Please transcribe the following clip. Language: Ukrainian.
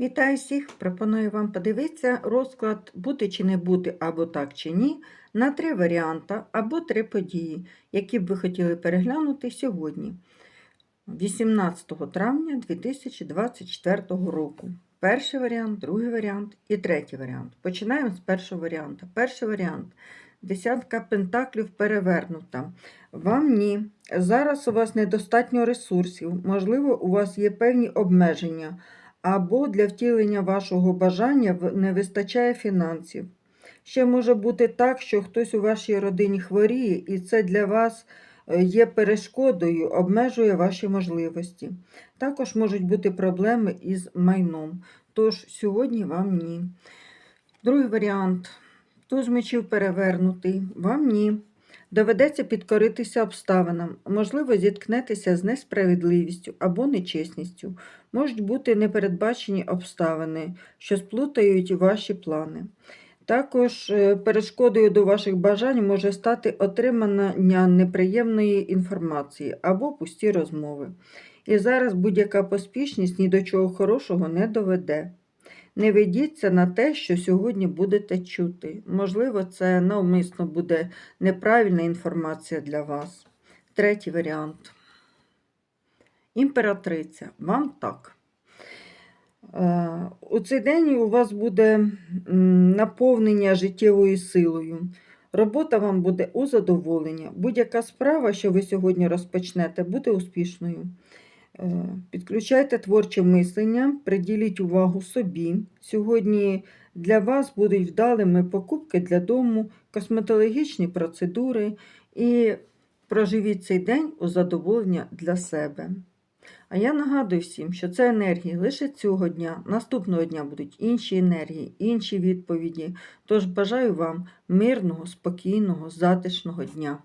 Вітаю всіх! Пропоную вам подивитися розклад бути чи не бути або так чи ні на три варіанти або три події, які б ви хотіли переглянути сьогодні, 18 травня 2024 року. Перший варіант, другий варіант і третій варіант. Починаємо з першого варіанту. Перший варіант десятка пентаклів перевернута. Вам ні. Зараз у вас недостатньо ресурсів, можливо, у вас є певні обмеження або для втілення вашого бажання не вистачає фінансів. Ще може бути так, що хтось у вашій родині хворіє, і це для вас е, є перешкодою, обмежує ваші можливості. Також можуть бути проблеми із майном. Тож сьогодні вам ні. Другий варіант. Туз мечів перевернутий. Вам ні. Доведеться підкоритися обставинам, можливо, зіткнетеся з несправедливістю або нечесністю. Можуть бути непередбачені обставини, що сплутають ваші плани. Також е, перешкодою до ваших бажань може стати отримання неприємної інформації або пусті розмови. І зараз будь-яка поспішність ні до чого хорошого не доведе. Не ведіться на те, що сьогодні будете чути. Можливо, це навмисно буде неправильна інформація для вас. Третій варіант. Імператриця. Вам так. Е, У цей день у вас буде наповнення життєвою силою. Робота вам буде у задоволення. Будь-яка справа, що ви сьогодні розпочнете, буде успішною. Е, Підключайте творче мислення, приділіть увагу собі. Сьогодні для вас будуть вдалими покупки для дому, косметологічні процедури і проживіть цей день у задоволення для себе. А я нагадую всім, що це енергії лише цього дня, наступного дня будуть інші енергії, інші відповіді. Тож бажаю вам мирного, спокійного, затишного дня.